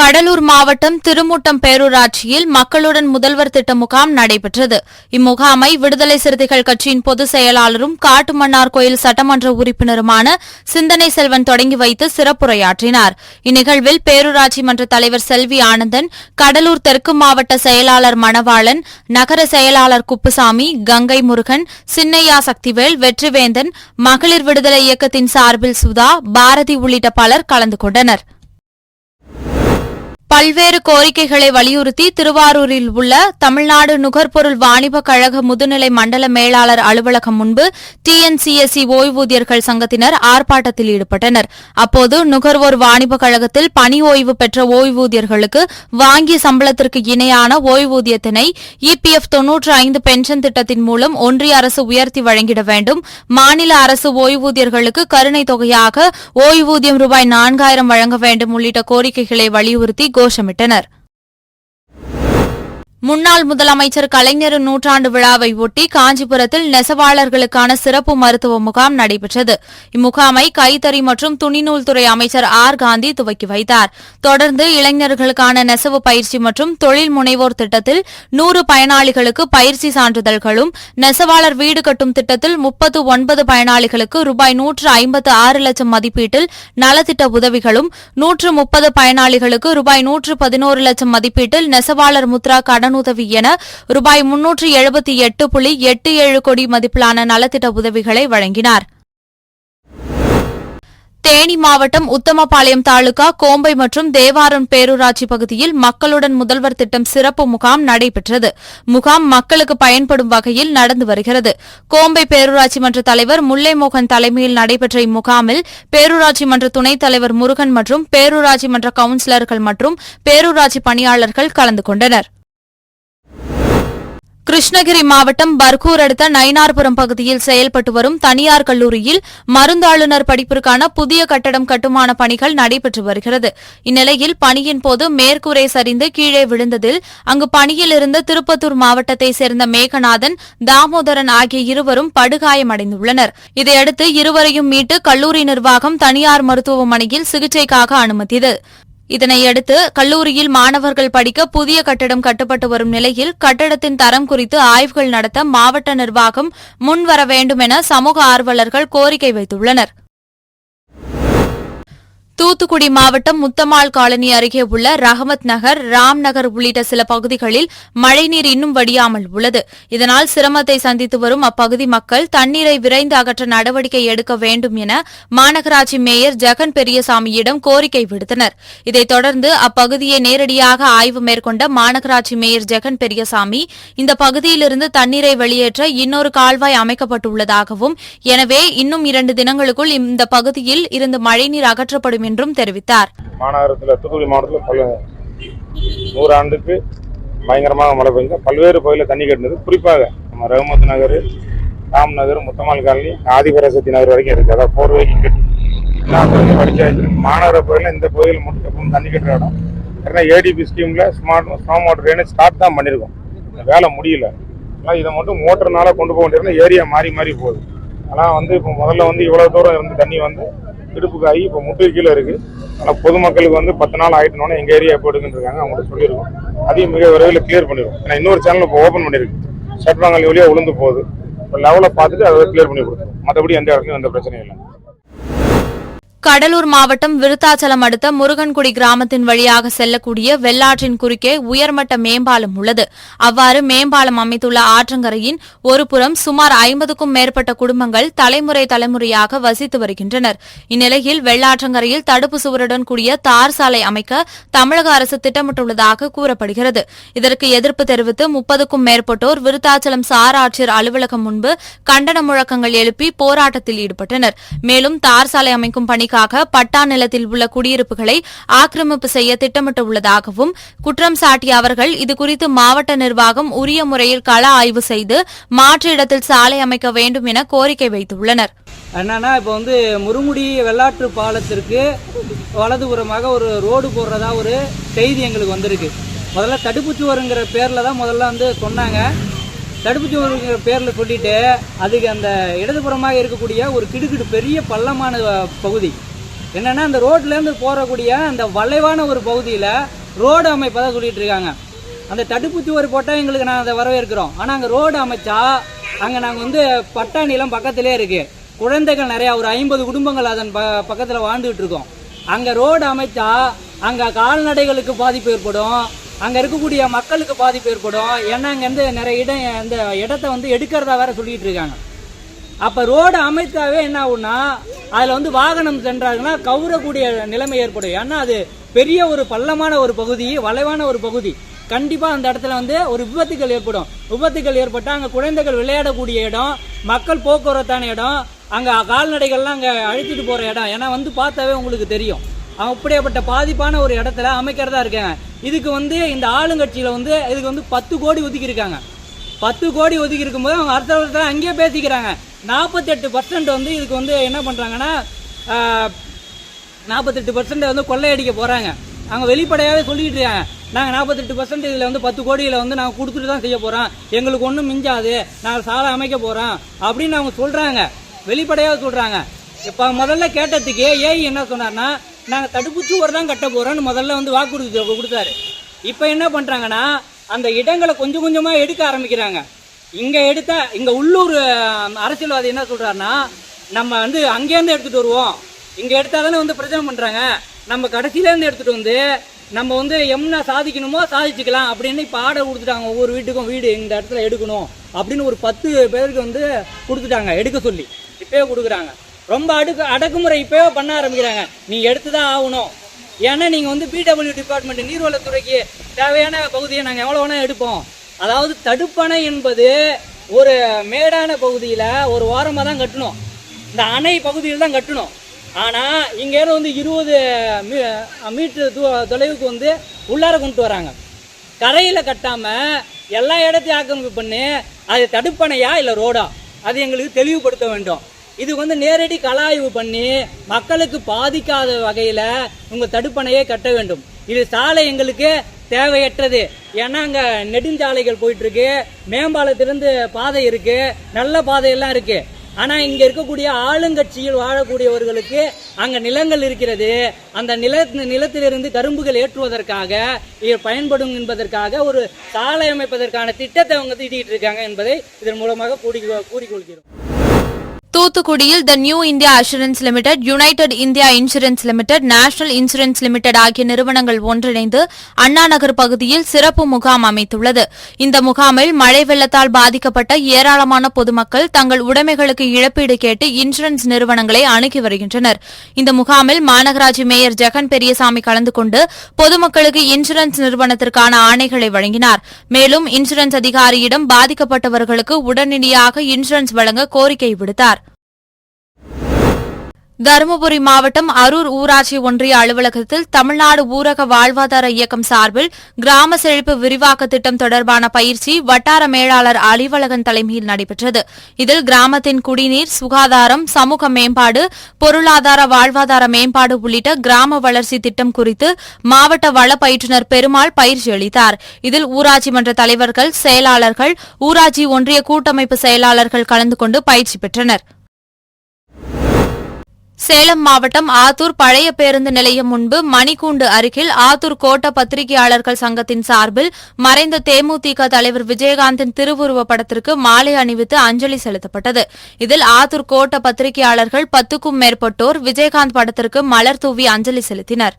கடலூர் மாவட்டம் திருமுட்டம் பேரூராட்சியில் மக்களுடன் முதல்வர் திட்ட முகாம் நடைபெற்றது. இம்முகாமை விடுதலை சிறுத்தைகள் கட்சியின் பொதுச் செயலாளரும் காட்டுமன்னார் கோயில் சட்டமன்ற உறுப்பினருமான சிந்தனை செல்வன் தொடங்கி வைத்து சிறப்புரையாற்றினார். இந்நிகழ்வில் பேரூராட்சி மன்ற தலைவர் செல்வி ஆனந்தன் கடலூர் தெற்கு மாவட்ட செயலாளர் மணவாளன் நகர செயலாளர் குப்புசாமி கங்கை முருகன் சின்னையா சக்திவேல் வெற்றிவேந்தன் மகளிர் விடுதலை இயக்கத்தின் சார்பில் சுதா பாரதி உள்ளிட்ட பலர் கலந்து கொண்டனர். பல்வேறு கோரிக்கைகளை வலியுறுத்தி திருவாரூரில் உள்ள தமிழ்நாடு நுகர்பொருள் வாணிப கழக முதுநிலை மண்டல மேலாளர் அலுவலகம் முன்பு டிஎன்சிஎஸ்சி ஓய்வூதியர்கள் சங்கத்தினர் ஆர்ப்பாட்டத்தில் ஈடுபட்டனர். அப்போது நுகர்வோர் வாணிப கழகத்தில் பணி ஓய்வு பெற்ற ஓய்வூதியர்களுக்கு வாங்கிய சம்பளத்திற்கு இணையான ஓய்வூதியத்தினை இபிஎஃப் தொன்னூற்று ஐந்து பென்ஷன் திட்டத்தின் மூலம் ஒன்றிய அரசு உயர்த்தி வழங்கிட வேண்டும். மாநில அரசு ஓய்வூதியர்களுக்கு கருணை தொகையாக ஓய்வூதியம் ரூபாய் நான்காயிரம் வழங்க வேண்டும் உள்ளிட்ட கோரிக்கைகளை வலியுறுத்தி கோஷமிட்டனர் முன்னாள் முதலமைச்சர் கலைஞர் நூற்றாண்டு விழாவை ஒட்டி காஞ்சிபுரத்தில் நெசவாளர்களுக்கான சிறப்பு மருத்துவ முகாம் நடைபெற்றது. இம்முகாமை கைத்தறி மற்றும் துணிநூல் துறை அமைச்சர் ஆர். காந்தி துவக்கி வைத்தார். தொடர்ந்து இளைஞர்களுக்கான நெசவு பயிற்சி மற்றும் தொழில் முனைவோர் திட்டத்தில் நூறு பயனாளிகளுக்கு பயிற்சி சான்றிதழ்களும் நெசவாளர் வீடு கட்டும் திட்டத்தில் முப்பத்து ஒன்பது பயனாளிகளுக்கு ரூபாய் நூற்று ஐம்பத்து ஆறு லட்சம் மதிப்பீட்டில் நலத்திட்ட உதவிகளும் நூற்று முப்பது பயனாளிகளுக்கு ரூபாய் நூற்று பதினோரு லட்சம் மதிப்பீட்டில் நெசவாளர் முத்ரா கடன் கடனுதவி என ரூபாய் முன்னூற்று எழுபத்தி எட்டு புள்ளி எட்டு ஏழு கோடி மதிப்பிலான நலத்திட்ட உதவிகளை வழங்கினார். தேனி மாவட்டம் உத்தமபாளையம் தாலுகா கோம்பை மற்றும் தேவாரம் பேரூராட்சி பகுதியில் மக்களுடன் முதல்வர் திட்டம் சிறப்பு முகாம் நடைபெற்றது. முகாம் மக்களுக்கு பயன்படும் வகையில் நடந்து வருகிறது. கோம்பை பேரூராட்சி மன்ற தலைவர் முல்லைமோகன் தலைமையில் நடைபெற்ற இம்முகாமில் பேரூராட்சி மன்ற துணைத் தலைவர் முருகன் மற்றும் பேரூராட்சி மன்ற கவுன்சிலர்கள் மற்றும் பேரூராட்சி பணியாளர்கள் கலந்து கொண்டனர். கிருஷ்ணகிரி மாவட்டம் பர்கூர் அடுத்த நயினார்புரம் பகுதியில் செயல்பட்டு வரும் தனியார் கல்லூரியில் மருந்தாளுநர் படிப்பிற்கான புதிய கட்டடம் கட்டுமான பணிகள் நடைபெற்று வருகிறது. இந்நிலையில் பணியின் போது மேற்கூரை சரிந்து கீழே விழுந்ததில் அங்கு பணியில் இருந்த திருப்பத்தூர் மாவட்டத்தைச் சேர்ந்த மேகநாதன் தாமோதரன் ஆகிய இருவரும் படுகாயமடைந்துள்ளனர். இதையடுத்து இருவரையும் மீட்டு கல்லூரி நிர்வாகம் தனியார் மருத்துவமனையில் சிகிச்சைக்காக அனுமதித்தது. இதனையடுத்து கல்லூரியில் மாணவர்கள் படிக்க புதிய கட்டடம் கட்டப்பட்டு வரும் நிலையில் கட்டடத்தின் தரம் குறித்து ஆய்வுகள் நடத்த மாவட்ட நிர்வாகம் முன்வர வேண்டும் என சமூக ஆர்வலர்கள் கோரிக்கை வைத்துள்ளனர். தூத்துக்குடி மாவட்டம் முத்தமாள் காலனி அருகே உள்ள ரஹமத் நகர் ராம் நகர் உள்ளிட்ட சில பகுதிகளில் மழைநீர் இன்னும் வடியாமல் உள்ளது. இதனால் சிரமத்தை சந்தித்து வரும் அப்பகுதி மக்கள் தண்ணீரை விரைந்து அகற்ற நடவடிக்கை எடுக்க வேண்டும் என மாநகராட்சி மேயர் ஜெகன் பெரியசாமியிடம் கோரிக்கை விடுத்தனர். இதைத் தொடர்ந்து அப்பகுதியை நேரடியாக ஆய்வு மேற்கொண்ட மாநகராட்சி மேயர் ஜெகன் பெரியசாமி இந்த பகுதியிலிருந்து தண்ணீரை வெளியேற்ற இன்னொரு கால்வாய் அமைக்கப்பட்டுள்ளதாகவும் எனவே இன்னும் இரண்டு தினங்களுக்குள் இந்த பகுதியில் இருந்து மழைநீர் அகற்றப்படும் என்றும் தெரிவித்தார். மாநகரத்தில் தூத்துக்குடி மாவட்டத்தில் பல நூறு ஆண்டுக்கு பயங்கரமாக மழை பெய்ஞ்சு பல்வேறு பகுதியில் தண்ணி கட்டினது. குறிப்பாக நம்ம ரகுமத் நகர் ராம் நகர் முத்தமால் காலனி ஆதிபராசக்தி நகர் வரைக்கும் இருக்குது அதாவது ஃபோர் வேக்கு கட்டி படிச்சாச்சு மாநகர பகுதியில் இந்த பகுதியில் மட்டும் எப்பவும் தண்ணி கட்டுற இடம். ஏன்னா ஏடிபி ஸ்கீமில் smart smart motor drainage start தான் பண்ணியிருக்கோம். வேலை முடியல. ஆனால் இதை மட்டும் மோட்டர்னால கொண்டு போக வேண்டியதுனா ஏரியா மாறி மாறி போகுது. ஆனால் வந்து இப்போ முதல்ல வந்து இவ்வளோ தூரம் இருந்து தண்ணி வந்து இடுப்புக்கு ஆகி இப்போ முட்டு கீழே இருக்கு. ஆனால் பொதுமக்களுக்கு வந்து பத்து நாள் ஆயிட்டனோட எங்கள் ஏரியா எப்போ இருக்காங்க அவங்கள்ட்ட சொல்லியிருக்கோம் அதையும் மிக விரைவில் கிளியர் பண்ணிடுவோம் ஏன்னா இன்னொரு சேனல் இப்போ ஓப்பன் பண்ணியிருக்கு ஷட்வாங்கல் வழியாக விழுந்து போகுது. இப்போ லெவலை பார்த்துட்டு அதை கிளியர் பண்ணி கொடுத்துருவோம். மற்றபடி எந்த இடத்துலையும் எந்த பிரச்சனையும் இல்லை. கடலூர் மாவட்டம் விருத்தாச்சலம் அடுத்த முருகன்குடி கிராமத்தின் வழியாக செல்லக்கூடிய வெள்ளாற்றின் குறுக்கே உயர்மட்ட மேம்பாலம் உள்ளது. அவ்வாறு மேம்பாலம் அமைத்துள்ள ஆற்றங்கரையின் ஒருபுறம் சுமார் ஐம்பதுக்கும் மேற்பட்ட குடும்பங்கள் தலைமுறை தலைமுறையாக வசித்து வருகின்றனர். இந்நிலையில் வெள்ளாற்றங்கரையில் தடுப்பு சுவருடன் கூடிய தார் சாலை அமைக்க தமிழக அரசு திட்டமிட்டுள்ளதாக கூறப்படுகிறது. இதற்கு எதிர்ப்பு தெரிவித்து முப்பதுக்கும் மேற்பட்டோர் விருத்தாச்சலம் சார் ஆட்சியர் அலுவலகம் முன்பு கண்டன முழக்கங்கள் எழுப்பி போராட்டத்தில் ஈடுபட்டனர். மேலும் தார் சாலை அமைக்கும் பணிக்காக பட்டா நிலத்தில் உள்ள குடியிருப்புகளை ஆக்கிரமிப்பு செய்ய திட்டமிட்டுள்ளதாகவும் குற்றம் சாட்டிய அவர்கள் இதுகுறித்து மாவட்ட நிர்வாகம் உரிய முறையில் கள ஆய்வு செய்து மாற்று இடத்தில் சாலை அமைக்க வேண்டும் என கோரிக்கை வைத்துள்ளனர். என்னன்னா இப்போ வந்து முருமுடி வெள்ளாற்று பாலத்திற்கு வலதுபுறமாக ஒரு ரோடு போடுறதா ஒரு செய்தி எங்களுக்கு வந்திருக்கு. முதல்ல தடுப்பு சுவருங்கிற பேரில் தான் முதல்ல வந்து சொன்னாங்க. தடுப்புச்சுவருங்கிற பேரில் சொல்லிட்டு அதுக்கு அந்த இடதுபுறமாக இருக்கக்கூடிய ஒரு கிடுகிடு பெரிய பள்ளமான பகுதி. என்னன்னா அந்த ரோட்லேருந்து போகக்கூடிய அந்த வளைவான ஒரு பகுதியில் ரோடு அமைப்பதாக சொல்லிட்டு இருக்காங்க. அந்த தடுப்பு சுவர் போட்டால் எங்களுக்கு நான் அதை வரவேற்கிறோம். ஆனால் அங்கே ரோடு அமைச்சா அங்கே நாங்கள் வந்து பட்டா நிலம் பக்கத்திலே இருக்கு. குழந்தைகள் நிறையா ஒரு ஐம்பது குடும்பங்கள் அதன் ப பக்கத்தில் வாழ்ந்துகிட்டு இருக்கோம். அங்கே ரோடு அமைச்சா அங்கே கால்நடைகளுக்கு பாதிப்பு ஏற்படும். அங்கே இருக்கக்கூடிய மக்களுக்கு பாதிப்பு ஏற்படும். ஏன்னா அங்கேருந்து நிறைய இடம் அந்த இடத்த வந்து எடுக்கிறதா வேற சொல்லிட்டு இருக்காங்க. அப்போ ரோடு அமைத்தாவே என்ன ஆகும்னா அதில் வந்து வாகனம் சென்றாங்கன்னா கவுரக்கூடிய நிலைமை ஏற்படும். ஏன்னா அது பெரிய ஒரு பள்ளமான ஒரு பகுதி வளைவான ஒரு பகுதி. கண்டிப்பாக அந்த இடத்துல வந்து ஒரு விபத்துகள் ஏற்படும். விபத்துகள் ஏற்பட்டால் அங்கே குழந்தைகள் விளையாடக்கூடிய இடம் மக்கள் போக்குவரத்தான இடம் அங்கே கால்நடைகள்லாம் அங்கே அழைச்சிட்டு போகிற இடம். ஏன்னா வந்து பார்த்தாவே உங்களுக்கு தெரியும். அப்படியேப்பட்ட பாதிப்பான ஒரு இடத்துல அமைக்கிறதா இருக்காங்க. இதுக்கு வந்து இந்த ஆளுங்கட்சியில் வந்து இதுக்கு வந்து பத்து கோடி ஒதுக்கியிருக்காங்க. பத்து கோடி ஒதுக்கி இருக்கும்போது அவங்க அடுத்த அங்கேயே பேசிக்கிறாங்க. நாற்பத்தெட்டு பர்சன்ட் வந்து இதுக்கு வந்து என்ன பண்ணுறாங்கன்னா நாற்பத்தெட்டு பர்சன்ட் வந்து கொள்ளையடிக்க போகிறாங்க அவங்க வெளிப்படையாகவே சொல்லிக்கிட்டு இருக்காங்க. நாங்கள் நாற்பத்தெட்டு பர்சன்ட் இதில் வந்து பத்து கோடியில் வந்து நாங்கள் கொடுத்துட்டு தான் செய்ய போகிறோம் எங்களுக்கு ஒன்றும் மிஞ்சாது. நாங்கள் சாலை அமைக்க போகிறோம் அப்படின்னு அவங்க சொல்கிறாங்க வெளிப்படையாக சொல்கிறாங்க இப்போ முதல்ல கேட்டதுக்கு ஏஐ என்ன சொன்னார்னா நாங்கள் தடுப்பு ஒரு தான் கட்ட போகிறோம்னு முதல்ல வந்து வாக்குறுதி கொடுத்தாரு. இப்போ என்ன பண்ணுறாங்கன்னா அந்த இடங்களை கொஞ்சம் கொஞ்சமாக எடுக்க ஆரம்பிக்கிறாங்க. இங்கே எடுத்த இங்கே உள்ளூர் அரசியல்வாதி என்ன சொல்கிறாருன்னா நம்ம வந்து அங்கேருந்து எடுத்துகிட்டு வருவோம். இங்கே எடுத்தால் தானே வந்து பிரச்சனை பண்ணுறாங்க நம்ம கடைசியிலேருந்து எடுத்துகிட்டு வந்து நம்ம வந்து என்ன சாதிக்கணுமோ சாதிச்சுக்கலாம் அப்படின்னு இப்போ ஆர்டர் கொடுத்துட்டாங்க. ஒவ்வொரு வீட்டுக்கும் வீடு இந்த இடத்துல எடுக்கணும் அப்படின்னு ஒரு பத்து பேருக்கு வந்து கொடுத்துட்டாங்க எடுக்க சொல்லி. இப்போயே கொடுக்குறாங்க. ரொம்ப அடுக்கு அடக்குமுறை இப்போவே பண்ண ஆரம்பிக்கிறாங்க. நீங்கள் எடுத்து தான் ஆகணும். ஏன்னா நீங்கள் வந்து பிடபிள்யூ டிபார்ட்மெண்ட் நீர்வளத்துறைக்கு தேவையான பகுதியை நாங்கள் எவ்வளோ வேணால் எடுப்போம். அதாவது தடுப்பணை என்பது ஒரு மேடான பகுதியில் ஒரு ஓரமாக தான் கட்டணும். இந்த அணை பகுதியில் தான் கட்டணும். ஆனால் இங்கேருந்து வந்து இருபது மீ மீட்டர் தூ தொலைவுக்கு வந்து உள்ளார கொண்டு வராங்க. கரையில் கட்டாமல் எல்லா இடத்தையும் ஆக்கிரமிப்பு பண்ணி அது தடுப்பணையா இல்லை ரோடா? அது எங்களுக்கு தெளிவுபடுத்த வேண்டும். இது வந்து நேரடி கலாய்வு பண்ணி மக்களுக்கு பாதிக்காத வகையில் உங்கள் தடுப்பணையை கட்ட வேண்டும். இது சாலை எங்களுக்கு தேவையற்றது. ஏன்னா அங்கே நெடுஞ்சாலைகள் போயிட்டுருக்கு. மேம்பாலத்திலிருந்து பாதை இருக்குது நல்ல பாதையெல்லாம் இருக்குது ஆனால் இங்கே இருக்கக்கூடிய ஆளுங்கட்சியில் வாழக்கூடியவர்களுக்கு அங்கே நிலங்கள் இருக்கிறது. அந்த நில நிலத்திலிருந்து கரும்புகள் ஏற்றுவதற்காக பயன்படும் என்பதற்காக ஒரு சாலை அமைப்பதற்கான திட்டத்தை அவங்க தீட்டிட்டு இருக்காங்க என்பதை இதன் மூலமாக கூடி கூறிக்கொள்கிறோம். தூத்துக்குடியில் the New India Assurance Limited United India Insurance Limited National Insurance Limited ஆகிய நிறுவனங்கள் ஒன்றிணைந்து அண்ணா நகர் பகுதியில் சிறப்பு முகாம் அமைத்துள்ளது. இந்த முகாமில் மழை வெள்ளத்தால் பாதிக்கப்பட்ட ஏராளமான பொதுமக்கள் தங்கள் உடைமைகளுக்கு இழப்பீடு கேட்டு இன்சூரன்ஸ் நிறுவனங்களை அணுகி வருகின்றனர். இந்த முகாமில் மாநகராட்சி மேயர் ஜெகன் பெரியசாமி கலந்து கொண்டு பொதுமக்களுக்கு இன்சூரன்ஸ் நிறுவனத்திற்கான ஆணைகளை வழங்கினார். மேலும் இன்சூரன்ஸ் அதிகாரியிடம் பாதிக்கப்பட்டவர்களுக்கு உடனடியாக இன்சூரன்ஸ் வழங்க கோரிக்கை விடுத்தார். தருமபுரி மாவட்டம் அரூர் ஊராட்சி ஒன்றிய அலுவலகத்தில் தமிழ்நாடு ஊரக வாழ்வாதார இயக்கம் சார்பில் கிராம செழிப்பு விரிவாக்க திட்டம் தொடர்பான பயிற்சி வட்டார மேலாளர் அலிவலகன் தலைமையில் நடைபெற்றது. இதில் கிராமத்தின் குடிநீர் சுகாதாரம் சமூக மேம்பாடு பொருளாதார வாழ்வாதார மேம்பாடு உள்ளிட்ட கிராம வளர்ச்சி திட்டம் குறித்து மாவட்ட வள பயிற்றுநர் பெருமாள் பயிற்சி அளித்தார். இதில் ஊராட்சி மன்ற தலைவர்கள் செயலாளர்கள் ஊராட்சி ஒன்றிய கூட்டமைப்பு செயலாளர்கள் கலந்து கொண்டு பயிற்சி பெற்றனர். சேலம் மாவட்டம் ஆத்தூர் பழைய பேருந்து நிலையம் முன்பு மணிக்கூண்டு அருகில் ஆத்தூர் கோட்ட பத்திரிகையாளர்கள் சங்கத்தின் சார்பில் மறைந்த தேமுதிக தலைவர் விஜயகாந்தின் திருவுருவ படத்திற்கு மாலை அணிவித்து அஞ்சலி செலுத்தப்பட்டது. இதில் ஆத்தூர் கோட்ட பத்திரிகையாளர்கள் பத்துக்கும் மேற்பட்டோர் விஜயகாந்த் படத்திற்கு மலர் தூவி அஞ்சலி செலுத்தினர்.